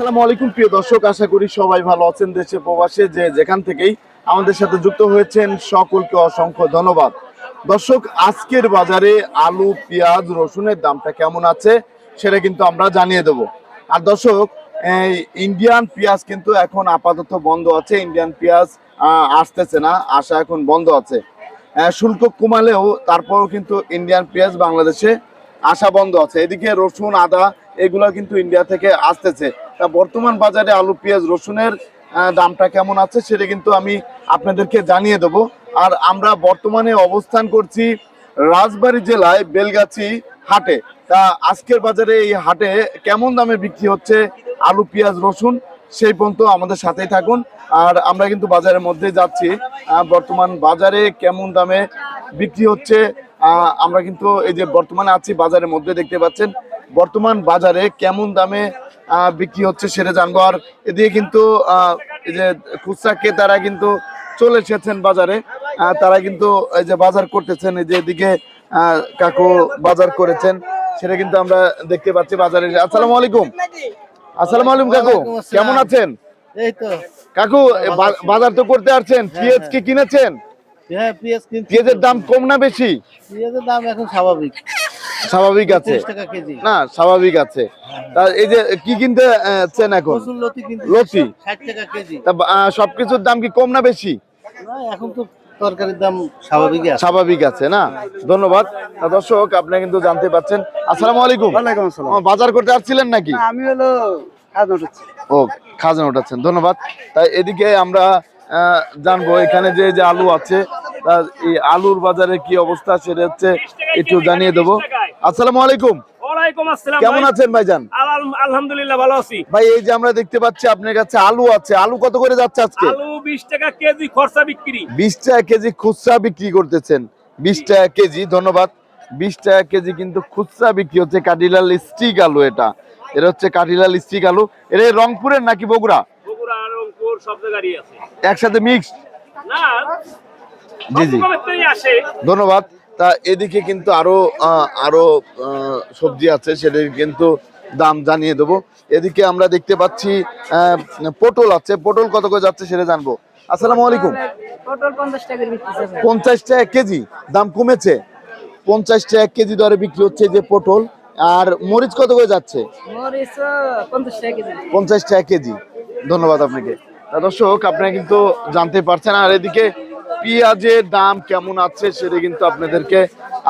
আসসালামু আলাইকুম, প্রিয় দর্শক। আশা করি সবাই ভালো আছেন দেশে প্রবাসে, যে যেখান থেকেই আমাদের সাথে যুক্ত হয়েছেন সকলকে অসংখ্য ধন্যবাদ। দর্শক, আজকের বাজারে আলু, পেঁয়াজ, রসুনের দামটা কেমন আছে সেটা কিন্তু আমরা জানিয়ে দেব। আর দর্শক ইন্ডিয়ান পেঁয়াজ কিন্তু এখন আপাতত বন্ধ আছে। ইন্ডিয়ান পেঁয়াজ আসতেছে না আসা এখন বন্ধ আছে। শুল্ক কমালেও তারপরও কিন্তু ইন্ডিয়ান পেঁয়াজ বাংলাদেশে আসা বন্ধ আছে। এদিকে রসুন, আদা, এগুলো কিন্তু ইন্ডিয়া থেকে আসতেছে। বর্তমান বাজারে আলু, পেঁয়াজ, রসুনের দামটা কেমন আছে সেটা কিন্তু আমি আপনাদেরকে জানিয়ে দেব। আর আমরা বর্তমানে অবস্থান করছি রাজবাড়ী জেলায় বেলগাছি হাটে। তা আজকের বাজারে এই হাটে কেমন দামে বিক্রি হচ্ছে আলু, পেঁয়াজ, রসুন সেই পর্যন্ত আমাদের সাথেই থাকুন। আর আমরা কিন্তু বাজারের মধ্যে যাচ্ছি। বর্তমান বাজারে কেমন দামে বিক্রি হচ্ছে আমরা কিন্তু এই যে বর্তমানে আছি, বাজারের মধ্যে দেখতে পাচ্ছেন বর্তমান বাজারে কেমন দামে বিক্রি হচ্ছে সেটা জানব। আর এদিকে কিন্তু এই যে খুচরা ক্রেতারা কিন্তু চলে এসেছেন বাজারে। তারা কিন্তু এই যে বাজার করতেছেন এই যে এদিকে কাকু বাজার করেছেন সেটা কিন্তু আমরা দেখতে পাচ্ছি বাজারে। আসসালামু আলাইকুম। আসসালামু আলাইকুম কাকু। কেমন আছেন? এই তো। কাকু বাজার তো করতে আসছেন। পেঁয়াজ কি কিনেছেন? হ্যাঁ পেঁয়াজ কিনছি। পেঁয়াজের দাম কম না বেশি? পেঁয়াজের দাম এখন স্বাভাবিক। স্বাভাবিক আছে। তিরিশ টাকা কেজি। না স্বাভাবিক আছে। তা এই যে কি কিনতে আছেন এখন? লতি তা সবকিছুর দাম কি কম না বেশি? না এখন তো তরকারির দাম স্বাভাবিক স্বাভাবিক আছে না? ধন্যবাদ। দর্শক আপনি কিন্তু জানতে পাচ্ছেন। আসসালামু আলাইকুম। ওয়ালাইকুম আসসালাম। বাজার করতে আসছিলেন নাকি? আমি হলো খাজা উঠেছি ও খাজান উঠাচ্ছেন ধন্যবাদ। তাই এদিকে আমরা আহ, জানব এখানে যে যে আলু আছে এই আলুর বাজারে কি অবস্থা সেটা হচ্ছে একটু জানিয়ে দেবো। আসসালামু আলাইকুম। কেমন আছেন ভাইজান? আলহামদুলিল্লাহ ভালো আছি। ভাই এই যে আমরা দেখতে পাচ্ছি আপনার কাছে আলু আছে। আলু কত করে যাচ্ছে আজকে? আলু বিশ টাকা কেজি খরচা বিক্রি। বিশ টাকা কেজি খুচরা বিক্রি করতেছেন। বিশ টাকা কেজি ধন্যবাদ। বিশ টাকা কেজি কিন্তু খুচরা বিক্রি হচ্ছে কাটিলাল স্টিক আলু এটা। এটা হচ্ছে কাটিলাল স্টিক আলু। এটা রংপুরের নাকি বগুড়া? বগুড়া রংপুর সব জায়গারই আছে। একসাথে মিক্স না জি জি। আসে। ধন্যবাদ। তা এদিকে কিন্তু আরও আহ, আরও সবজি আছে সেটা কিন্তু দাম জানিয়ে দেবো। এদিকে আমরা দেখতে পাচ্ছি পটল আছে। পটল কত করে যাচ্ছে সেটা জানব। আসসালামু আলাইকুম। পঞ্চাশ টাকা কেজি দাম কমেছে। পঞ্চাশ টাকা কেজি দরে বিক্রি হচ্ছে যে পটল। আর মরিচ কত করে যাচ্ছে? পঞ্চাশ টাকা কেজি। কেজি। ধন্যবাদ আপনাকে। দর্শক আপনারা কিন্তু জানতে পারছেন। আর এদিকে পেঁয়াজের দাম কেমন আছে সেটা কিন্তু আপনাদেরকে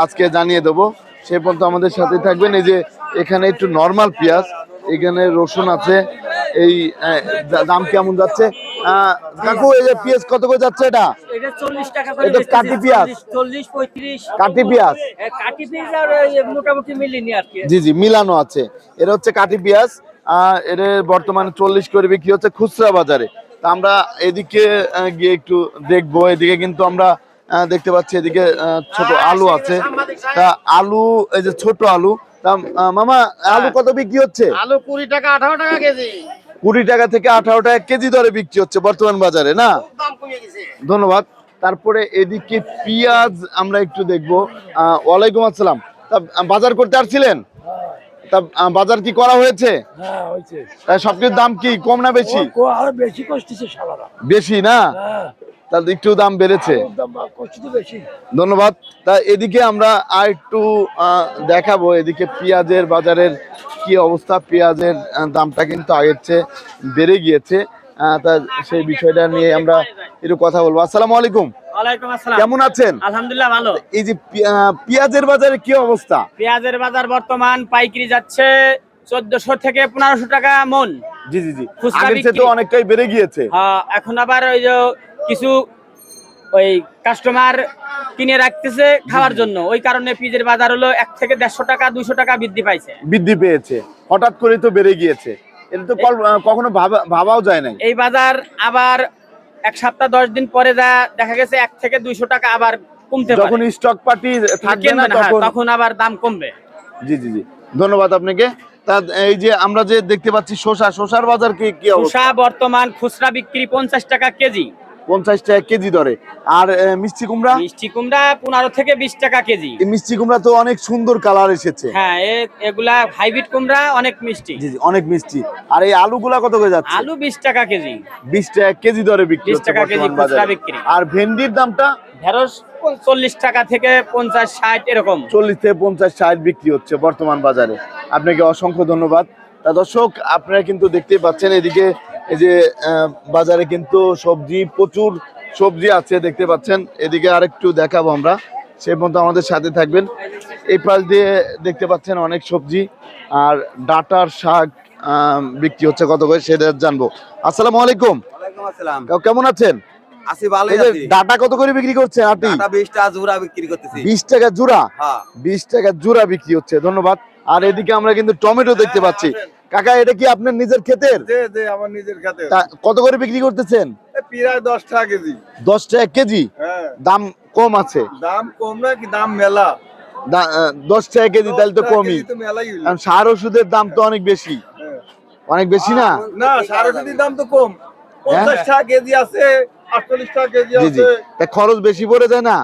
আজকে জানিয়ে দেবো। সে পর্যন্ত আমাদের সাথে থাকবেন। এই যে এখানে একটু নর্মাল পেঁয়াজ এখানে রসুন আছে এই দাম কেমন যাচ্ছে? কাকু এই যে পেঁয়াজ কত করে যাচ্ছে এটা? এটা কাটি পেঁয়াজ। চল্লিশ পঁয়ত্রিশ। কাটি পেঁয়াজ? কাটি পেঁয়াজ আর মোটামুটি মিলিনি আর জি জি মিলানো আছে। এটা হচ্ছে কাঠি পেঁয়াজ। আহ, এর বর্তমানে চল্লিশ করে বিক্রি হচ্ছে খুচরা বাজারে। তা আমরা এদিকে গিয়ে একটু দেখব। এদিকে কিন্তু আমরা দেখতে পাচ্ছি এদিকে ছোট আলু আছে। তা আলু এই যে ছোট আলু তা মামা আলু কত বিক্রি হচ্ছে? আলু কুড়ি টাকা আঠারো টাকা কেজি। কুড়ি টাকা থেকে আঠারো টাকা কেজি দরে বিক্রি হচ্ছে বর্তমান বাজারে না? ধন্যবাদ। তারপরে এদিকে পেঁয়াজ আমরা একটু দেখব। আহ, ওয়ালাইকুম আসসালাম। তা বাজার করতে আসছিলেন? তা বাজার কি করা হয়েছে? হ্যাঁ সবকিছুর দাম কি কম না বেশি? আরও বেশি কষ্টছে সালারা বেশি না? হ্যাঁ। তাহলে একটু দাম বেড়েছে। ধন্যবাদ। তা এদিকে আমরা আর একটু দেখাবো এদিকে পেঁয়াজের বাজারের কি অবস্থা। পেঁয়াজের দামটা কিন্তু আগের চেয়ে বেড়ে গিয়েছে। তা সেই বিষয়টা নিয়ে আমরা একটু কথা বলব। আসসালামু আলাইকুম। কেমন আছেন? আলহামদুলিল্লাহ ভালো। এই যে পেঁয়াজের বাজারে কি অবস্থা? পেঁয়াজের বাজার বর্তমান পাইকারি যাচ্ছে চোদ্দশো থেকে পনেরোশো টাকা মন। জি জি জি। আগের তো অনেকটাই বেড়ে গিয়েছে। হ্যাঁ, এখন আবার ওই যে কিছু ওই কাস্টমার কিনে রাখতেছে খাওয়ার জন্য। ওই কারণে পিজের বাজার হলো এক থেকে দেড়শো টাকা দুইশো টাকা বৃদ্ধি পাইছে। বৃদ্ধি পেয়েছে। হঠাৎ করে তো বেড়ে গিয়েছে। এটা তো কখনো ভাবা- ভাবাও যায় না এই বাজার আবার এক সপ্তাহ দশ দিন পরে যা দেখা গেছে এক থেকে দুইশো টাকা আবার কমতে যখন স্টক পার্টি থাকবে না হ্যাঁ, তখন আবার দাম কমবে। জি জি জি। ধন্যবাদ আপনাকে। তা এই যে আমরা যে দেখতে পাচ্ছি শসা শসার বাজার কি কি শসা বর্তমান খুচরা বিক্রি পঞ্চাশ টাকা কেজি। পঞ্চাশ টাকা কেজি দরে। আর মিষ্টি কুমড়া? মিষ্টি কুমড়া পনেরো থেকে বিশ টাকা কেজি। মিষ্টি কুমড়া তো অনেক সুন্দর কালার এসেছে। হ্যাঁ এগুলা হাইব্রিড কুমড়া অনেক মিষ্টি। জি জি অনেক মিষ্টি। আর এই আলুগুলা কত করে যাচ্ছে? আলু বিশ টাকা কেজি। বিশ টাকা কেজি দরে বিক্রি 20 টাকা কেজি খুচরা বিক্রি। আর ভেন্ডির দামটা? ঢেঁড়স চল্লিশ টাকা থেকে পঞ্চাশ ষাট এরকম। চল্লিশ থেকে পঞ্চাশ ষাট বিক্রি হচ্ছে বর্তমান বাজারে। আপনাকে অসংখ্য ধন্যবাদ। তা দর্শক আপনারা কিন্তু দেখতেই পাচ্ছেন এদিকে এই যে বাজারে কিন্তু সবজি প্রচুর সবজি আছে দেখতে পাচ্ছেন। এদিকে আরেকটু দেখাবো আমরা। সে পর্যন্ত আমাদের সাথে থাকবেন। এই পাশ দিয়ে দেখতে পাচ্ছেন অনেক সবজি। আর ডাটার শাক বিক্রি হচ্ছে কত করে সেটা জানব। আসসালামু আলাইকুম। আসসালাম। কেমন আছেন? ডাটা কত করে বিক্রি করছেন বিশ টাকা জোড়া? হ্যাঁ। বিশ টাকা জোড়া বিক্রি হচ্ছে ধন্যবাদ। আর এদিকে আমরা কিন্তু টমেটো দেখতে পাচ্ছি। কাকা এটা কি আপনার নিজের ক্ষেতের? আমার নিজের কত করে বিক্রি করতেছেন? প্রায় দশ টাকা কেজি। দশ টাকা কেজি? হ্যাঁ। দাম কম আছে। দাম কম না কি দাম মেলা। দশ টাকা কেজি তাহলে তো কমই। কারণ সার ওষুধের দাম তো অনেক বেশি। হ্যাঁ। অনেক বেশি না? না সাড়ে তিন দাম তো কম। পঞ্চাশ টাকা কেজি আছে খরচ বেশি পড়ে যায় না?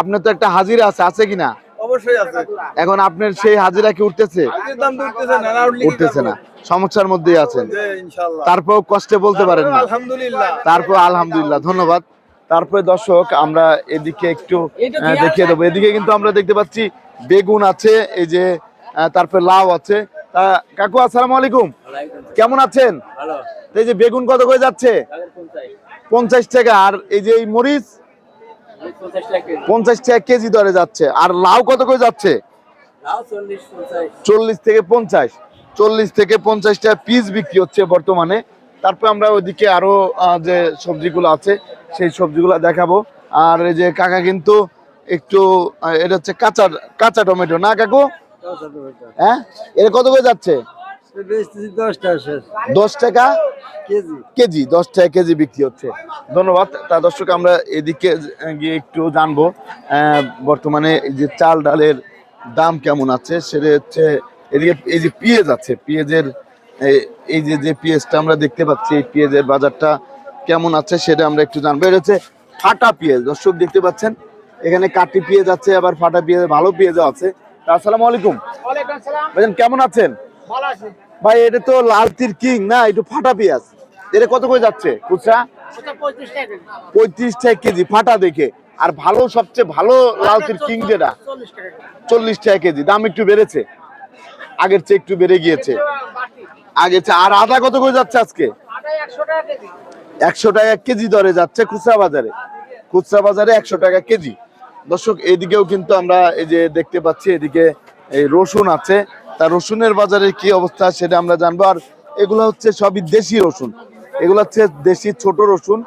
আপনার তো একটা হাজিরা আছে আছে কিনা? অবশ্যই আছে। এখন আপনার সেই হাজিরা কি উঠতেছে? উঠতেছে না সমস্যার মধ্যেই আছেন। তারপর কষ্টে বলতে পারেন না। আলহামদুলিল্লাহ। তারপর আলহামদুলিল্লাহ। ধন্যবাদ। তারপরে দর্শক আমরা এদিকে একটু দেখিয়ে দেবো। এদিকে কিন্তু আমরা দেখতে পাচ্ছি বেগুন আছে এই যে তারপরে লাউ আছে। তা কাকু আসসালামু আলাইকুম। কেমন আছেন? এই যে বেগুন কত করে যাচ্ছে? পঞ্চাশ টাকা। আর এই যে এই মরিচ? পঞ্চাশ টাকা কেজি। দরে যাচ্ছে। আর লাউ কত করে যাচ্ছে? চল্লিশ থেকে পঞ্চাশ। চল্লিশ থেকে পঞ্চাশ টাকা পিস বিক্রি হচ্ছে বর্তমানে। তারপর আমরা ওইদিকে আরও যে সবজিগুলো আছে সেই সবজিগুলো দেখাবো। আর এই যে কাকা কিন্তু একটু এটা হচ্ছে কাঁচা কাঁচা টমেটো। না কাকু? হ্যাঁ? এটা কত করে যাচ্ছে? দশ টাকা কেজি। কেজি দশ টাকা কেজি বিক্রি হচ্ছে। ধন্যবাদ। তা দর্শক আমরা এদিকে গিয়ে একটু জানব বর্তমানে এই যে চাল ডালের দাম কেমন আছে? সেটা হচ্ছে এদিকে এই যে পেঁয়াজ আছে পেঁয়াজের এই- যে যে পেঁয়াজটা আমরা দেখতে পাচ্ছি এই পেঁয়াজের বাজারটা কেমন আছে সেটা আমরা একটু জানব। এটা হচ্ছে ফাটা পেঁয়াজ দর্শক দেখতে পাচ্ছেন? এখানে কাটি পেঁয়াজ আছে আবার ফাটা পেঁয়াজ ভালো পেঁয়াজও আছে। তা আসসালামু। আলাইকুম কেমন আছেন? ভাই এটা তো লাল তীর কিং না? একটু ফাটা পেঁয়াজ। এটা কত করে যাচ্ছে খুচরা? পঁয়ত্রিশ টাকা কেজি। ফাটা দেখে। আর ভালো সবচেয়ে ভালো লাল তীর কিং যেটা? চল্লিশ টাকা কেজি। দাম একটু বেড়েছে। আগের চেয়ে একটু বেড়ে গিয়েছে। আগের চেয়ে আর আদা কত করে যাচ্ছে আজকে? একশো টাকা কেজি দরে যাচ্ছে খুচরা বাজারে। খুচরা বাজারে একশো টাকা কেজি। দর্শক এদিকেও কিন্তু আমরা এই যে দেখতে পাচ্ছি এদিকে এই রসুন আছে। তা রসুনের বাজারে কি অবস্থা সেটা আমরা জানব। আর এগুলো হচ্ছে সবই দেশি রসুন। এগুলো হচ্ছে দেশি ছোট রসুন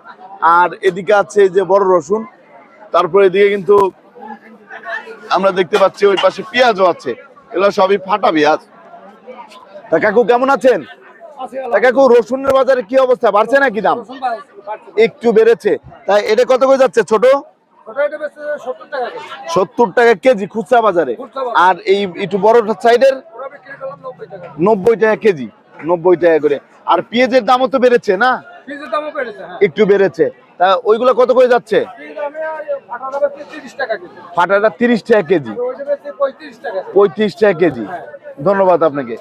আর এদিকে আছে যে বড় রসুন। তারপরে এদিকে কিন্তু আমরা দেখতে পাচ্ছি ওই পাশে পেঁয়াজও আছে। এগুলো সবই ফাটা পেঁয়াজ। তা কাকু কেমন আছেন? কাকু রসুনের বাজারে কি অবস্থা বাড়ছে নাকি দাম? একটু বেড়েছে। তাই এটা কত করে যাচ্ছে ছোট? সত্তর টাকা কেজি। খুচরা বাজারে। আর এই একটু বড় সাইডের? নব্বই টাকা কেজি নব্বই টাকা করে। আর পেঁয়াজের দামও তো বেড়েছে না? একটু বেড়েছে। তা ওইগুলো কত করে যাচ্ছে? ফাটাটা তিরিশ টাকা কেজি। পঁয়ত্রিশ টাকা কেজি। ধন্যবাদ আপনাকে।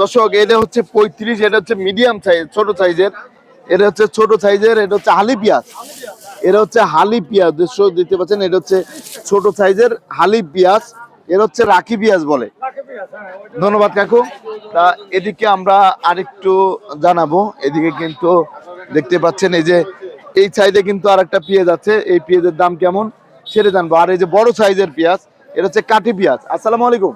দর্শক এটা হচ্ছে পঁয়ত্রিশ এটা হচ্ছে মিডিয়াম সাইজ ছোট সাইজের এটা হচ্ছে ছোট সাইজের এটা হচ্ছে হালি পেঁয়াজ। এটা হচ্ছে হালি পেঁয়াজ দর্শক দেখতে পাচ্ছেন এটা হচ্ছে ছোট সাইজের হালি পেঁয়াজ। এর হচ্ছে রাখি পেঁয়াজ বলে। ধন্যবাদ কাকু। তা এদিকে আমরা আরেকটু জানাব। এদিকে কিন্তু দেখতে পাচ্ছেন এই যে এই সাইডে কিন্তু আর একটা পেঁয়াজ আছে। এই পেঁয়াজের দাম কেমন সেটা জানব। আর এই যে বড় সাইজের পেঁয়াজ এটা হচ্ছে কাঠি পেঁয়াজ। আসসালামু আলাইকুম।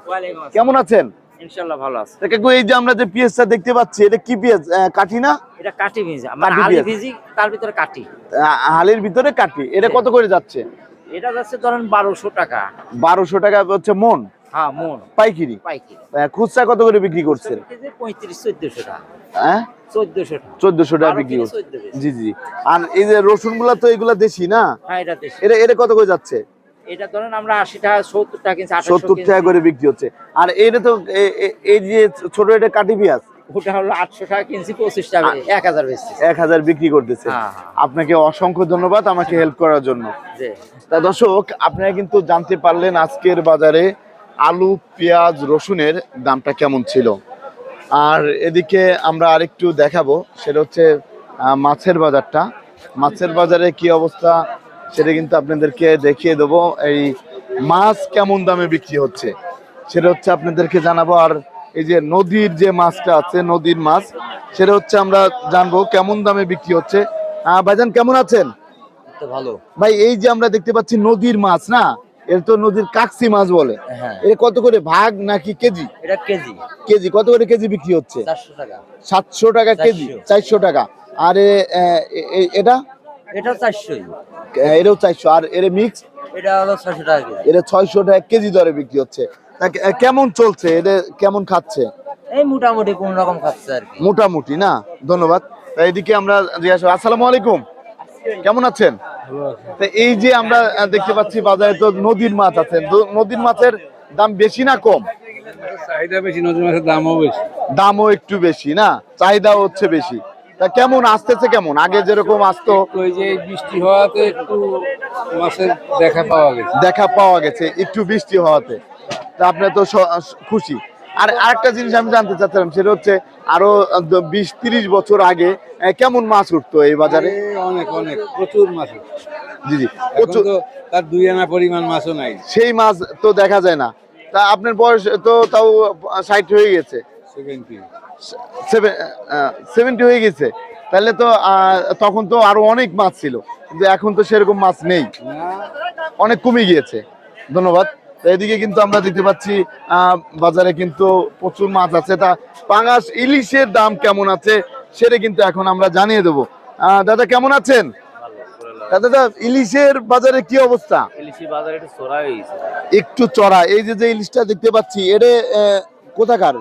কেমন আছেন? ইনশাল্লাহ ভালো আছে। কাকু এই যে আমরা যে পেঁয়াজটা দেখতে পাচ্ছি এটা কি পেঁয়াজ? কাঠি না? এটা কাটি ভিজি মানে কাঠি ভিজি তার ভিতরে কাটি আহ, হালের ভিতরে কাঠি। এটা কত করে যাচ্ছে? এটা যাচ্ছে ধরেন বারোশো টাকা। বারোশো টাকা হচ্ছে মন। হ্যাঁ মন পাইকিরি? খুচরা কত করে বিক্রি করছেন? পঁয়ত্রিশ চোদ্দশো টাকা। হ্যাঁ? চোদ্দশো টাকা। চোদ্দশো টাকা বারো বিক্রি করছে জি জি। আর এই যে রসুনগুলা তো এগুলা দেশি না? এটা এটা এটা কত করে যাচ্ছে? এটা ধরেন আমরা আশি টাকা সত্তর টাকা কিনছি সত্তর টাকা করে বিক্রি হচ্ছে। আর এইটা তো এ- এ- এই যে ছোট এটা কাটি পেঁয়াজ? ওটা হলো আটশো টাকা কিনছি পঁচিশ টাকা এক হাজার এক হাজার বিক্রি করতেছে। হ্যাঁ, হ্যাঁ। আপনাকে অসংখ্য ধন্যবাদ আমাকে হেল্প করার জন্য। তা দর্শক আপনারা কিন্তু জানতে পারলেন আজকের বাজারে আলু পেঁয়াজ রসুনের দামটা কেমন ছিল? আর এদিকে আমরা আরেকটু দেখাবো সেটা হচ্ছে মাছের বাজারটা। মাছের বাজারে কি অবস্থা সেটা কিন্তু আপনাদেরকে দেখিয়ে দেবো। এই মাছ কেমন দামে বিক্রি হচ্ছে সেটা হচ্ছে আপনাদেরকে জানাব। আর এই যে নদীর যে মাছটা আছে নদীর মাছ সেটা হচ্ছে আমরা জানব কেমন দামে বিক্রি হচ্ছে। ভাইজান কেমন আছেন? ভালো। ভাই এই যে আমরা দেখতে পাচ্ছি নদীর মাছ না এর তো নদীর কাকসি মাছ বলে। হ্যাঁ। এর কত করে ভাগ নাকি কেজি? এটা কেজি। কেজি কত করে কেজি বিক্রি হচ্ছে? চারশো টাকা। সাতশো টাকা কেজি চারশো। চারশো টাকা। আর এটা? এটা চারশোই। এটাও চারশো। আর এর মিক্স এটা হলো ছয়শো টাকা কেজি। এটা ছয়শো টাকা কেজি দরে বিক্রি হচ্ছে। কেমন চলছে? এটা কেমন খাচ্ছে? এই মোটামুটি কোন রকম খাচ্ছে আর কি। মোটামুটি না? ধন্যবাদ। এদিকে আমরা আসসালামু আলাইকুম। কেমন আছেন? তা এই যে আমরা দেখতে পাচ্ছি বাজারে তো নদীর মাছ আছে। নদীর মাছের দাম বেশি না কম? চাহিদা বেশি নদীর মাছের দামও বেশি। দামও একটু বেশি না? চাহিদাও হচ্ছে বেশি। তা কেমন আসতেছে কেমন? আগে যেরকম আসতো ওই যে বৃষ্টি হওয়াতে একটু মাছের দেখা পাওয়া গেছে। দেখা পাওয়া গেছে একটু বৃষ্টি হওয়াতে। তা আপনি তো খুশি। আর আরেকটা জিনিস আমি জানতে চাচ্ছিলাম সেটা হচ্ছে আরও বিশ তিরিশ বছর আগে কেমন মাছ উঠতো এই বাজারে? অনেক অনেক প্রচুর মাছ। জি জি। প্রচুর তার দুই আনা পরিমাণ মাছও নাই। সেই মাছ তো দেখা যায় না। তা আপনার বয়স তো তাও ষাট হয়ে গেছে। সেভেন্টি হয়ে গেছে। তাহলে তো তখন তো আরও অনেক মাছ ছিল। কিন্তু এখন তো সেরকম মাছ নেই। অনেক কমে গিয়েছে। ধন্যবাদ। এদিকে কিন্তু আমরা দেখতে পাচ্ছি বাজারে কিন্তু প্রচুর মাছ আছে। তা পাঙাশ ইলিশের দাম কেমন আছে সেটা কিন্তু এখন আমরা জানিয়ে দেবো। দাদা কেমন আছেন? দাদা ইলিশের বাজারে কি অবস্থা? বাজারে একটু চড়া একটু চড়া। এই যে যে ইলিশটা দেখতে পাচ্ছি এটা কোথাকার?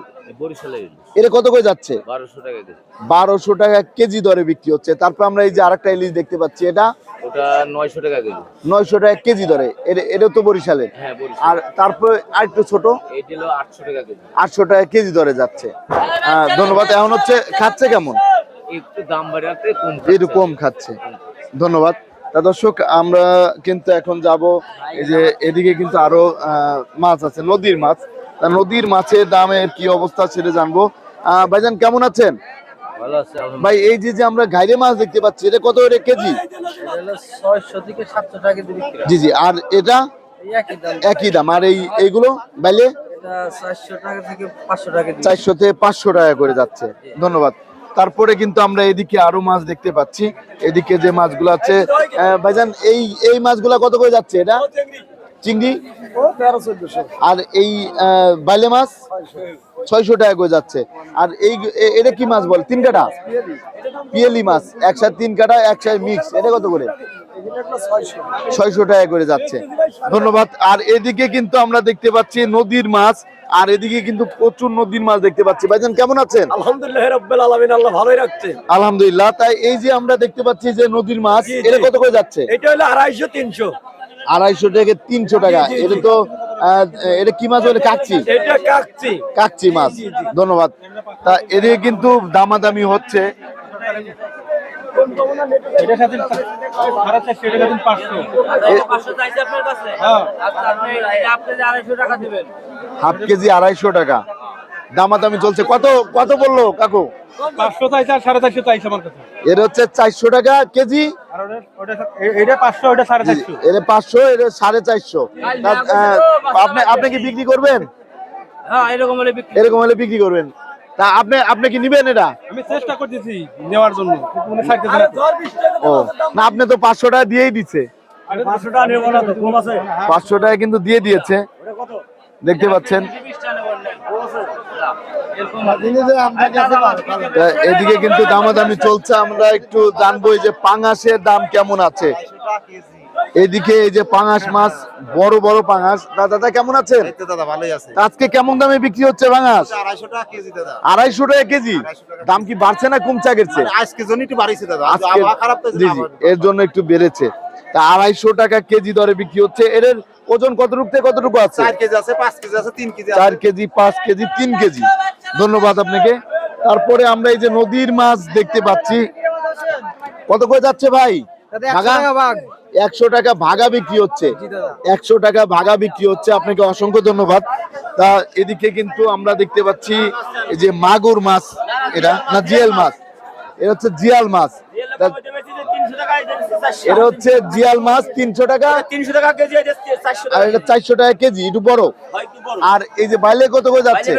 এটা কত করে যাচ্ছে? বারোশো টাকা কেজি দরে বিক্রি হচ্ছে। তারপর আমরা এই যে আরেকটা ইলিশ দেখতে পাচ্ছি এটা ওটা নয়শো টাকা কেজি। নয়শো টাকা কেজি দরে এটা এটা তো বরিশালের। হ্যাঁ আর তারপরে আরেকটু ছোট। এইটা হলো আটশো টাকা কেজি। আটশো টাকা কেজি দরে যাচ্ছে। ধন্যবাদ। এখন হচ্ছে খাচ্ছে কেমন? একটু দাম বাড়াতে কম একটু কম খাচ্ছে। ধন্যবাদ। তা দর্শক আমরা কিন্তু এখন যাব এই যে এদিকে কিন্তু আরও মাছ আছে নদীর মাছ। তা নদীর মাছের দামের কি অবস্থা সেটা জানব। আহ, ভাইজান কেমন আছেন? ভাই এই যে যে আমরা ঘাইরে মাছ দেখতে পাচ্ছি এটা কত করে কেজি। জি জি আর এটা? একই দাম। আর এই এইগুলো বাইলে? চারশো থেকে পাঁচশো টাকা করে যাচ্ছে। ধন্যবাদ। তারপরে কিন্তু আমরা এদিকে আরও মাছ দেখতে পাচ্ছি। এদিকে যে মাছগুলো আছে ভাইজান এই এই মাছগুলা কত করে যাচ্ছে এটা? চিংড়ি। তেরো আর এই বাইলে মাছ? ছয়শো টাকা করে যাচ্ছে। আর এই এটা কি মাছ বল? তিন কাটা পিয়েলি মাছ। একসাথে তিন কাটা একসাথে মিক্স এটা কত করে? ছয়শো টাকা করে যাচ্ছে। ধন্যবাদ। আর এদিকে কিন্তু আমরা দেখতে পাচ্ছি নদীর মাছ। আর এদিকে কিন্তু প্রচুর নদীর মাছ দেখতে পাচ্ছি। ভাইজান কেমন আছেন? আলহামদুলিল্লাহ রব্বাল আলামিন আল্লাহ ভালোই রাখছে আলহামদুলিল্লাহ। তাই এই যে আমরা দেখতে পাচ্ছি যে নদীর মাছ। এটা কত করে যাচ্ছে? এটা হলো আড়াইশো তিনশো। আড়াইশো থেকে তিনশো টাকা। এটা তো এটা কি মাছ বলে কাচ্ছি এটা মাছ। জি, জি। ধন্যবাদ। তা এদিকে কিন্তু দামাদামি হচ্ছে। পাঁচশো। চাইছে আপনার কাছে? আচ্ছা আপনি এটা আপনি যে আড়াইশো টাকা দিবেন। হাফ কেজি আড়াইশো টাকা। দামাদামি চলছে। কত কত বলল কাকু? পাঁচশো চাইছে সাড়ে চারশো চাইছে আমার কাছে। এর হচ্ছে চারশো টাকা কেজি। এটা পাঁচশো ওটা সাড়ে চারশো। এর পাঁচশো এর সাড়ে চারশো। আপনি আপনি কি বিক্রি করবেন? হ্যাঁ এরকম হলে বিক্রি। এরকম হলে বিক্রি করবেন। তা আপনি আপনি কি নিবেন এটা? আমি চেষ্টা করতেছি নেওয়ার জন্য। কিন্তু উনি ছাড়তেছে না। ও না আপনি তো পাঁচশো টাকা দিয়েই দিচ্ছে। টাকা পাঁচশো টাকা কিন্তু দিয়ে দিয়েছে। দেখতে পাচ্ছেন। এদিকে কিন্তু দামাদামি চলছে আমরা একটু জানব যে পাঙাশের দাম কেমন আছে। এদিকে এই যে পাঙাশ মাছ বড় বড় পাঙাশ। দাদা কেমন আছেন? দাদা ভালোই আছে। আজকে কেমন দামে বিক্রি হচ্ছে পাঙাশ? আড়াইশো টাকা কেজি দাদা। আড়াইশো টাকা কেজি? দাম কি বাড়ছে না কমছে আগেরছে আজকে জন্য একটু বাড়িয়েছে দাদা। আজকে জি জি এর জন্য একটু বেড়েছে। তা আড়াইশো টাকা কেজি দরে বিক্রি হচ্ছে। এর ওজন কতটুকু থেকে কতটুকু আছে? চার কেজি আছে পাঁচ কেজি আছে তিন কেজি চার কেজি পাঁচ কেজি তিন কেজি। ধন্যবাদ আপনাকে। তারপরে আমরা এই যে নদীর মাছ দেখতে পাচ্ছি। কত করে যাচ্ছে ভাই? ভাগা? একশো টাকা ভাগা বিক্রি হচ্ছে। একশো টাকা ভাগা বিক্রি হচ্ছে। আপনাকে অসংখ্য ধন্যবাদ। তা এদিকে কিন্তু আমরা দেখতে পাচ্ছি এই যে মাগুর মাছ এটা না জিয়াল মাছ। এটা হচ্ছে জিয়াল মাছ। এটা হচ্ছে জিয়াল মাছ তিনশো টাকা। তিনশো টাকা কেজি আর এটা চারশো টাকা কেজি একটু বড়। আর এই যে বাইলে কত করে যাচ্ছে?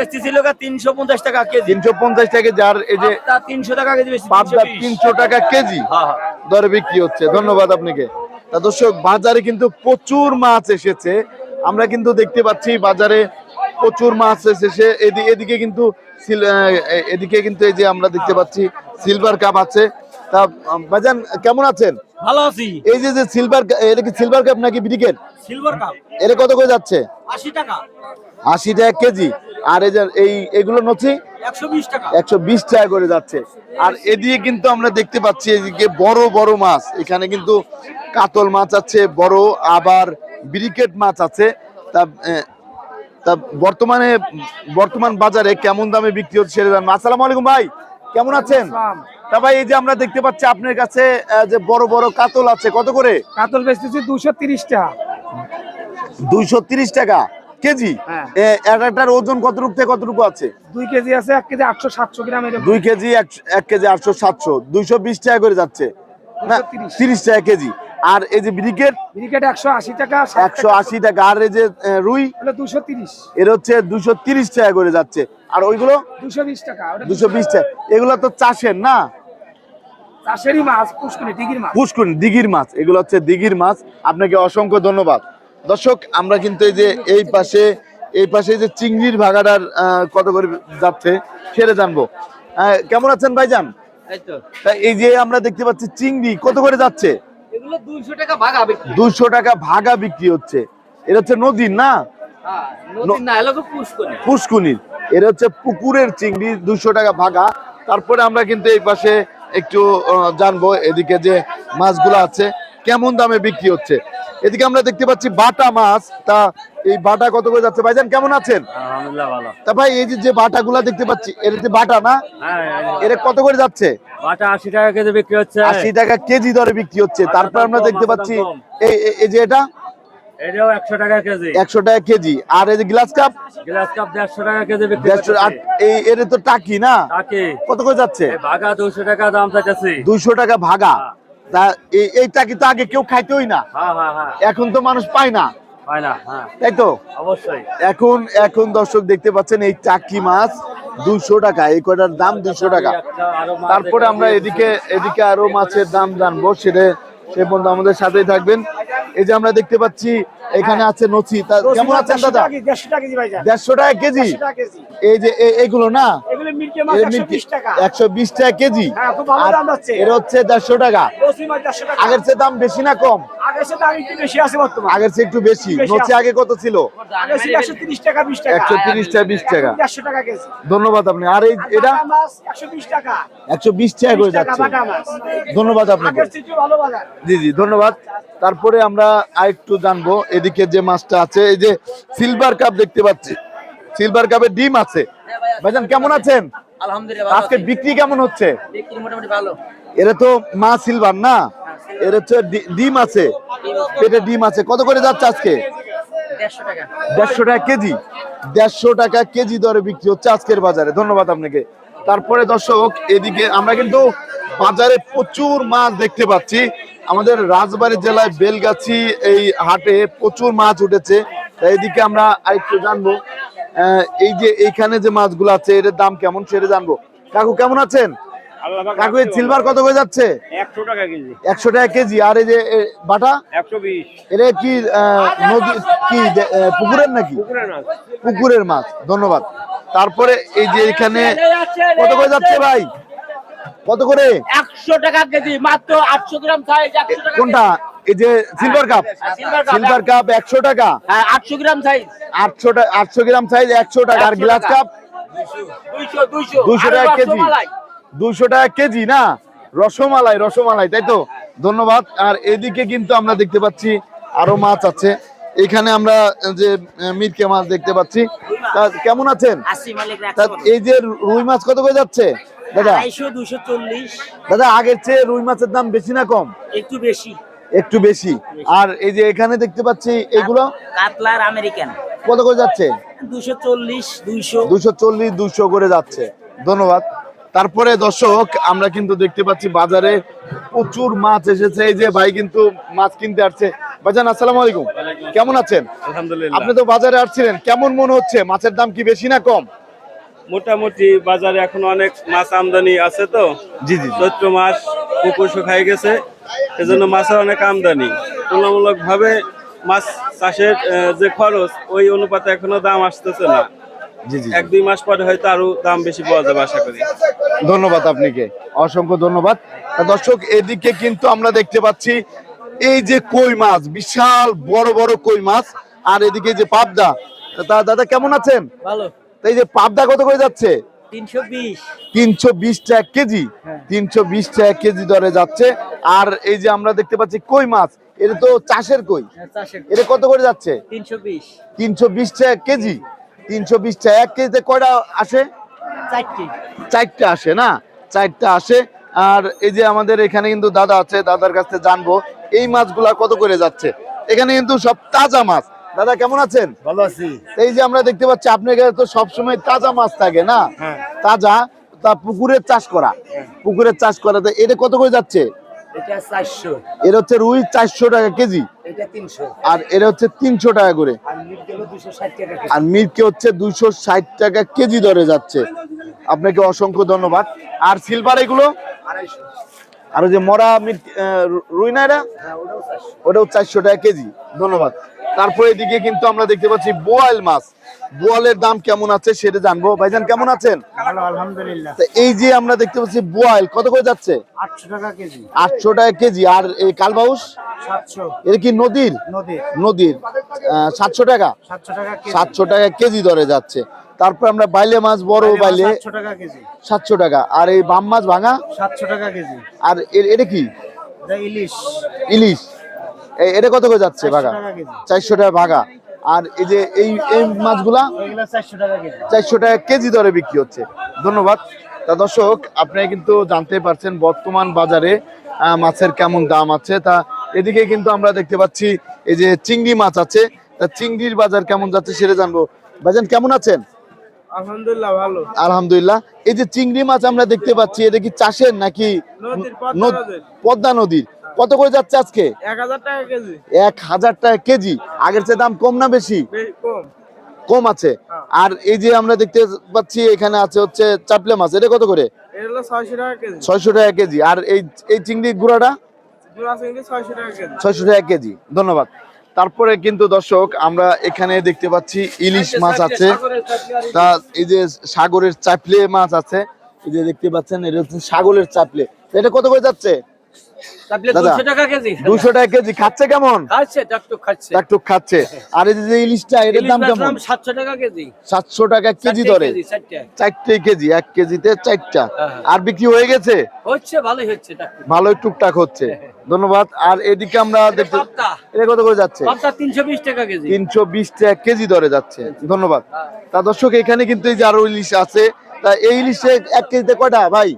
তিনশো পঞ্চাশ টাকা কেজি। তিনশো পঞ্চাশ টাকা যার এই যে তিনশো টাকা কেজি পাবদা তিনশো টাকা কেজি। দরে বিক্রি হচ্ছে। ধন্যবাদ আপনাকে। তা দর্শক বাজারে কিন্তু প্রচুর মাছ এসেছে। আমরা কিন্তু দেখতে পাচ্ছি বাজারে প্রচুর মাছ এসেছে। এদি- এদিকে কিন্তু এদিকে কিন্তু এই যে আমরা দেখতে পাচ্ছি সিলভার কাপ আছে। তা ভাইজান কেমন আছেন? ভালো আছি। এই যে যে সিলভার এটা কি সিলভার কাপ নাকি ব্রিকেট সিলভার কাপ এটা কত করে যাচ্ছে? আশি টাকা। আশি টাকা কেজি। আর এই যে এই এগুলো নথি? একশো বিশ টাকা। একশো বিশ টাকা করে যাচ্ছে। আর এদিকে কিন্তু আমরা দেখতে পাচ্ছি এদিকে বড় বড় মাছ। এখানে কিন্তু কাতল মাছ আছে বড় আবার ব্রিকেট মাছ আছে। তা তা বর্তমানে বর্তমান বাজারে কেমন দামে বিক্রি হচ্ছে সেটা জানব। আসসালামু আলাইকুম ভাই কেমন আছেন? তা ভাই এই যে আমরা দেখতে পাচ্ছি আপনার কাছে যে বড় বড় কাতল আছে কত করে? কাতল বেচতেছি দুশো তিরিশ টাকা। দুইশো তিরিশ টাকা কেজি? হ্যাঁ। এ, এক একটার ওজন কতটুকু থেকে কতটুকু আছে? দুই কেজি আছে এক কেজি আটশো সাতশো গ্রাম দুই কেজি এক- কেজি আটশো সাতশো দুইশো বিশ টাকা করে যাচ্ছে। না 230 তিরিশ। টাকা কেজি। আর এই যে ব্রিকেট ব্রিকেট একশো আশি টাকা একশো আশি টাকা। আর এই যে রুই দুশো তিরিশ। এর হচ্ছে দুশো তিরিশ টাকা করে যাচ্ছে। আর ওইগুলো? দুশো বিশ টাকা দুশো বিশ টাকা। এগুলো তো চাষের না? চাষেরই মাছ পুষ্করি টিকির মাছ। পুষ্কুন দিঘির মাছ। এগুলো হচ্ছে দিঘির মাছ। আপনাকে অসংখ্য ধন্যবাদ। দর্শক আমরা কিন্তু এই যে এই পাশে এই পাশে যে চিংড়ির ভাগাটার কত করে যাচ্ছে সেটা জানব। কেমন আছেন ভাইজান? এই যে আমরা দেখতে পাচ্ছি চিংড়ি কত করে যাচ্ছে? এগুলো দুইশো টাকা ভাগা বিক্রি দুশো টাকা ভাগা বিক্রি হচ্ছে। এটা হচ্ছে নদীর না? হ্যাঁ পুষ্কুনির এটা হচ্ছে পুকুরের চিংড়ি দুশো টাকা ভাগা তারপরে আমরা কিন্তু এই পাশে একটু জানব এদিকে যে মাছগুলো আছে। কেমন দামে বিক্রি হচ্ছে? এদিকে আমরা দেখতে পাচ্ছি বাটা মাছ। তা এই বাটা কত করে যাচ্ছে? ভাইজান কেমন আছেন? তা ভাই এই যে যে বাটাগুলা দেখতে পাচ্ছি এটা যে বাটা না হ্যাঁ এটা কত করে যাচ্ছে? বাটা আশি টাকা কেজি বিক্রি হচ্ছে। আশি টাকা কেজি দরে বিক্রি হচ্ছে। তারপর আমরা দেখতে পাচ্ছি এই যে এটা? এটাও একশো টাকা কেজি। একশো টাকা কেজি। আর এই যে গ্লাস কাপ? গ্লাস কাপ দেড়শো টাকা কেজি দেড়শো আর এই এর তো টাকি না? কত করে যাচ্ছে? ভাগা দুশো টাকা দাম দুইশো টাকা ভাগা। তা এই এই টাকি তো আগে কেউ খাইতেই না? হ্যাঁ হ্যাঁ হ্যাঁ। এখন তো মানুষ পায় না। তাই তো? অবশ্যই। এখন এখন দর্শক দেখতে পাচ্ছেন এই মাছ দুশো টাকা। এই কয়টার দাম দুশো টাকা। তারপরে আমরা এদিকে এদিকে আরও মাছের দাম জানব। সেটা সে পর্যন্ত আমাদের সাথেই থাকবেন। এই যে আমরা দেখতে পাচ্ছি এখানে আছে নচি কেমন আছেন দাদা? দেড়শো টাকা কেজি এই যে এগুলো না? একশো বিশ টাকা। কেজি। হ্যাঁ। এর হচ্ছে দেড়শো টাকা। আগের চেয়ে দাম বেশি না কম? আগের চেয়ে একটু বেশি নচি আগে কত ছিল? একশো তিরিশ টাকা বিশ টাকা। তিরিশ টাকা বিশ টাকা। দেড়শো টাকা কেজি। ধন্যবাদ আপনি আর এই এটা? একশো বিশ টাকা। করে যাচ্ছে। ধন্যবাদ আপনাকে। জি জি ধন্যবাদ। তারপরে আমরা আরেকটু জানব এদিকে যে মাছটা আছে এই যে সিলভার কাপ দেখতে পাচ্ছি। সিলভার কাপের ডিম আছে। ভাইজান কেমন আছেন? আলহামদুলিল্লাহ আজকে বিক্রি কেমন হচ্ছে? বিক্রি মোটামুটি ভালো। এরা তো মা সিলভার না? এর হচ্ছে ডিম আছে। পেটে ডিম আছে। কত করে যাচ্ছে আজকে? দেড়শো টাকা কেজি। দেড়শো টাকা কেজি দরে বিক্রি হচ্ছে আজকের বাজারে। ধন্যবাদ আপনাকে। তারপরে দর্শক, এদিকে আমরা কিন্তু বাজারে প্রচুর মাছ দেখতে পাচ্ছি। আমাদের রাজবাড়ী জেলায় বেলগাছি এই হাটে প্রচুর মাছ উঠেছে। এদিকে আমরা আরেকটু জানব এই যে এইখানে যে মাছগুলো আছে এটার দাম কেমন সেটা জানব। কাকু, কেমন আছেন? কাকু সিলভার কত করে যাচ্ছে? একশো টাকা কেজি। একশো টাকা কেজি। আর এই যে বাটা? একশো বিশ। এটা কি নদী কি পুকুরের নাকি? পুকুরের মাছ। ধন্যবাদ। তারপরে এই যে এখানে কত করে যাচ্ছে ভাই? কত করে? একশো টাকা কেজি মাত্র আটশো গ্রাম কোনটা? এই যে সিলভার কাপ সিলভার কাপ একশো টাকা? হ্যাঁ আটশো গ্রাম সাইজ আটশো টাকা আটশো গ্রাম সাইজ একশো টাকা। আর গ্লাস। কাপ দুইশো টাকা কেজি। দুশো টাকা কেজি না? রসমালাই রসমালাই তাই তো? ধন্যবাদ। আর এদিকে কিন্তু আমরা দেখতে পাচ্ছি আরও মাছ আছে। এখানে আমরা যে মিরকে মাছ দেখতে পাচ্ছি। কেমন আছেন? এই যে রুই মাছ কত করে যাচ্ছে? দাদা? দাদা আগের চেয়ে রুই মাছের দাম বেশি না কম? একটু বেশি। একটু বেশি। আর এই যে এখানে দেখতে পাচ্ছি এগুলো? কাতলার আমেরিকান। কত করে যাচ্ছে? দুশো চল্লিশ দুইশো। দুশো চল্লিশ দুশো করে যাচ্ছে। ধন্যবাদ। তারপরে দর্শক আমরা কিন্তু দেখতে পাচ্ছি বাজারে প্রচুর মাছ এসেছে। এই যে ভাই কিন্তু মাছ কিনতে আসছে। ভাইজান আসসালামু আলাইকুম। কেমন আছেন? আলহামদুলিল্লাহ। আপনি তো বাজারে আসছিলেন। কেমন মনে হচ্ছে? মাছের দাম কি বেশি না কম? মোটামুটি বাজারে এখন অনেক মাছ আমদানি আছে তো। জি জি। চৈত্র মাস পুকুর শুকাই গেছে। এজন্য মাছের অনেক আমদানি। তুলনামূলক ভাবে মাছ চাষের যে খরচ ওই অনুপাতে এখনও দাম আসতেছে না। এক দুই মাস পরে হয়তো আরও দাম বেশি পাওয়া যাবে আশা করি। ধন্যবাদ আপনাকে। অসংখ্য ধন্যবাদ। দর্শক এদিকে কিন্তু আমরা দেখতে পাচ্ছি এই যে কই মাছ বিশাল বড় বড় কই মাছ। আর এদিকে যে পাবদা। তা দাদা কেমন আছেন? ভালো। এই যে পাবদা কত করে যাচ্ছে? তিনশো বিশ। টাকা কেজি। তিনশো বিশ টাকা কেজি দরে যাচ্ছে। আর এই যে আমরা দেখতে পাচ্ছি কই মাছ এটা তো চাষের কই? এটা কত করে যাচ্ছে? তিনশো বিশ। তিনশো বিশ টাকা কেজি। তিনশো বিশ টাকা এক কেজিতে কয়টা আসে? চারটা। আসে না? চারটা আসে। আর এই যে আমাদের এখানে কিন্তু দাদা আছে দাদার কাছে জানব। এই মাছগুলা কত করে যাচ্ছে? এখানে কিন্তু সব তাজা মাছ। দাদা কেমন আছেন? ভালো আছি। এই যে আমরা দেখতে পাচ্ছি আপনার কাছে তো সবসময় তাজা মাছ থাকে না? তাজা তা পুকুরের চাষ করা। পুকুরের চাষ করা তো এটা কত করে যাচ্ছে? এটা হচ্ছে রুই চারশো টাকা কেজি। এটা আর এটা হচ্ছে তিনশো টাকা করে। আর টাকা আর মিরকে হচ্ছে দুইশো ষাট টাকা কেজি দরে যাচ্ছে। আপনাকে অসংখ্য ধন্যবাদ। আর সিলভার এগুলো? আর ওই যে মরা মিট রুই না এটা? ওটাও চারশো টাকা কেজি। ধন্যবাদ। তারপরে এদিকে কিন্তু আমরা দেখতে পাচ্ছি বোয়াল মাছ। বোয়ালের দাম কেমন আছে সেটা জানব। ভাইজান কেমন আছেন? আলহামদুলিল্লাহ। এই যে আমরা দেখতে পাচ্ছি বোয়াল কত করে যাচ্ছে? আটশো টাকা কেজি। আটশো টাকা কেজি। আর এই কালবাউস? এটা কি নদীর? নদীর। সাতশো টাকা? সাতশো টাকা কেজি। দরে যাচ্ছে। তারপর আমরা বাইলে মাছ বড় বাইলে সাতশো টাকা আর এই বাম মাছ ভাঙা? সাতশো টাকা কেজি। আর এ- এটা কি? ইলিশ। ইলিশ। এটা কত করে যাচ্ছে ভাগা? চারশো টাকা ভাগা। আর এই যে এই এই মাছগুলা চারশো টাকা কেজি। চারশো টাকা কেজি দরে বিক্রি হচ্ছে। ধন্যবাদ। তা দর্শক আপনারা কিন্তু জানতে পারছেন বর্তমান বাজারে আহ, মাছের কেমন দাম আছে। তা এদিকে কিন্তু আমরা দেখতে পাচ্ছি এই যে চিংড়ি মাছ আছে। তা চিংড়ির বাজার কেমন যাচ্ছে সেটা জানব। ভাইজান কেমন আছেন? আলহামদুলিল্লাহ ভালো। আলহামদুলিল্লাহ। এই যে চিংড়ি মাছ আমরা দেখতে পাচ্ছি এটা কি চাষের নাকি নদীর, পদ্মা নদ- নদীর। কত করে যাচ্ছে আজকে? এক হাজার টাকা কেজি। আগের চেয়ে দাম কম না বেশি? কম। আছে। আর এই যে আমরা দেখতে পাচ্ছি এখানে আছে হচ্ছে চাপলে মাছ। এটা কত করে? ছয়শো টাকা কেজি। আর এই এই চিংড়ি গুঁড়াটা? ছয়শো টাকা কেজি। ধন্যবাদ। তারপরে কিন্তু দর্শক আমরা এখানে দেখতে পাচ্ছি ইলিশ মাছ আছে। তা এই যে সাগরের চাপলে মাছ আছে এই যে দেখতে পাচ্ছেন এটা হচ্ছে সাগরের চাপলে এটা কত করে যাচ্ছে। দুশো টাকা কেজি দুশো টাকা কেজি খাচ্ছে কেমন? খাচ্ছে ডাক্তার খাচ্ছে। একটু খাচ্ছে। আর এই যে ইলিশটা এটার দাম কেমন? সাতশো টাকা কেজি। সাতশো টাকা কেজি ধরে। চারটে। চারটে কেজি এক কেজিতে চারটা। হ্যাঁ। আর বিক্রি হয়ে গেছে? হচ্ছে ভালোই হচ্ছে ভালোই টুকটাক হচ্ছে। ধন্যবাদ। আর এদিকে আমরা দেখতে। এটা কত করে যাচ্ছে? তিনশো বিশ টাকা কেজি। দরে যাচ্ছে। ধন্যবাদ। তা দর্শক এখানে কিন্তু এই যে আরও ইলিশ আছে। তা এই ইলিশে এক কেজিতে কয়টা ভাই?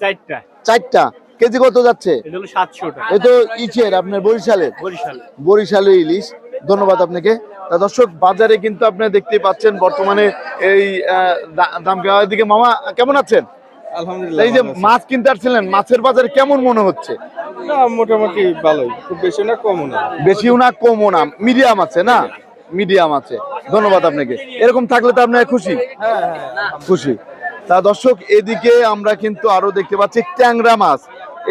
চারটা। চারটা। কেজি কত যাচ্ছে? এটা হলো সাতশো টাকা। এ তো ইচের আপনার বরিশালের? বরিশাল। বরিশালের ইলিশ। ধন্যবাদ আপনাকে। তা দর্শক বাজারে কিন্তু আপনি দেখতে পাচ্ছেন বর্তমানে এই দাম দিকে মামা কেমন আছেন? এই যে মাছ কিনতে আসছিলেন মাছের বাজার কেমন মনে হচ্ছে? মোটামুটি ভালোই। খুব বেশি না কম না। বেশিও না কমও না। মিডিয়াম আছে না? মিডিয়াম। আছে। ধন্যবাদ আপনাকে। এরকম থাকলে তো আপনার খুশি। খুশি। তা দর্শক এদিকে আমরা কিন্তু আরও দেখতে পাচ্ছি ট্যাংরা মাছ।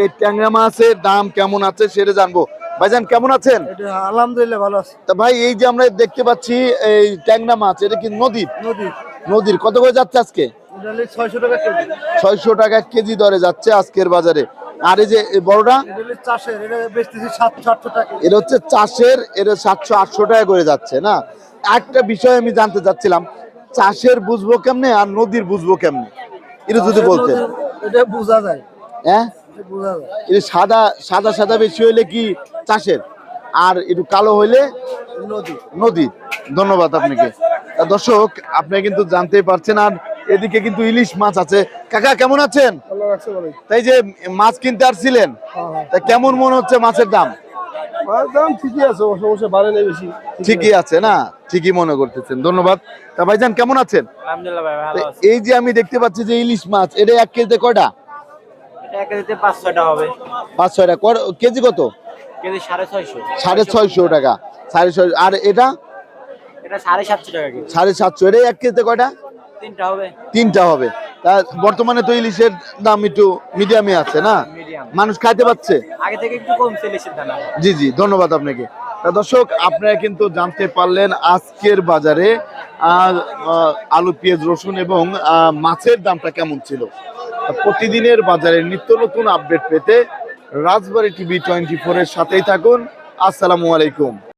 এই ট্যাংরা মাছের দাম কেমন আছে সেটা জানব। ভাইজান কেমন আছেন? আলহামদুলিল্লাহ ভালো আছে। তা ভাই এই যে আমরা দেখতে পাচ্ছি এই ট্যাংরা মাছ এটা কি নদীর নদী। নদীর। কত করে যাচ্ছে আজকে? ছয়শো টাকা কেজি। দরে যাচ্ছে আজকের বাজারে। আর এই যে বড়টা? এটা হচ্ছে চাষের এটা সাতশো আটশো টাকা করে যাচ্ছে না? একটা বিষয় আমি জানতে চাচ্ছিলাম চাষের বুঝব কেমনে আর নদীর বুঝব কেমনে? এটা যদি বলতেন। এটা বোঝা যায়। হ্যাঁ? এটা সাদা সাদা সাদা বেশি হইলে কি চাষের? আর একটু কালো হইলে নদী। নদী। ধন্যবাদ আপনাকে। দর্শক আপনি কিন্তু জানতেই পারছেন আর এদিকে কিন্তু ইলিশ মাছ আছে। কাকা কেমন আছেন? তাই যে মাছ কিনতে আসছিলেন তা কেমন মনে হচ্ছে মাছের দাম? দাম ঠিকই আছে সমস্যা বাড়ে নেই বেশি। ঠিকই আছে না? ঠিকই মনে করতেছেন। ধন্যবাদ। তা ভাইজান কেমন আছেন? আলহামদুলিল্লাহ ভাই ভালো তা এই যে আমি দেখতে পাচ্ছি যে ইলিশ মাছ এটা এক কেজিতে কয়টা? এক কেজিতে পাঁচ ছয়টা হবে। পাঁচ ছয়টা। কয়- কেজি কত? কেজি সাড়ে ছয়শো। সাড়ে ছয়শো টাকা। সাড়ে ছয় আর এটা? এটা সাড়ে সাতশো টাকা কেজি। সাড়ে সাতশো। এটা এক কেজিতে কয়টা? তিনটা হবে। তিনটা হবে। তা বর্তমানে তো ইলিশের দাম একটু মিডিয়ামে আছে না? মানুষ খাইতে পাচ্ছে আগে থেকে একটু কমছে ইলিশের দানা জি জি ধন্যবাদ আপনাকে। তা দর্শক আপনারা কিন্তু জানতে পারলেন আজকের বাজারে আলু পেঁয়াজ রসুন এবং মাছের দামটা কেমন ছিল? প্রতিদিনের বাজারে নিত্য নতুন আপডেট পেতে রাজবাড়ি টিভি টোয়েন্টি ফোর এর সাথেই থাকুন। আসসালামু আলাইকুম।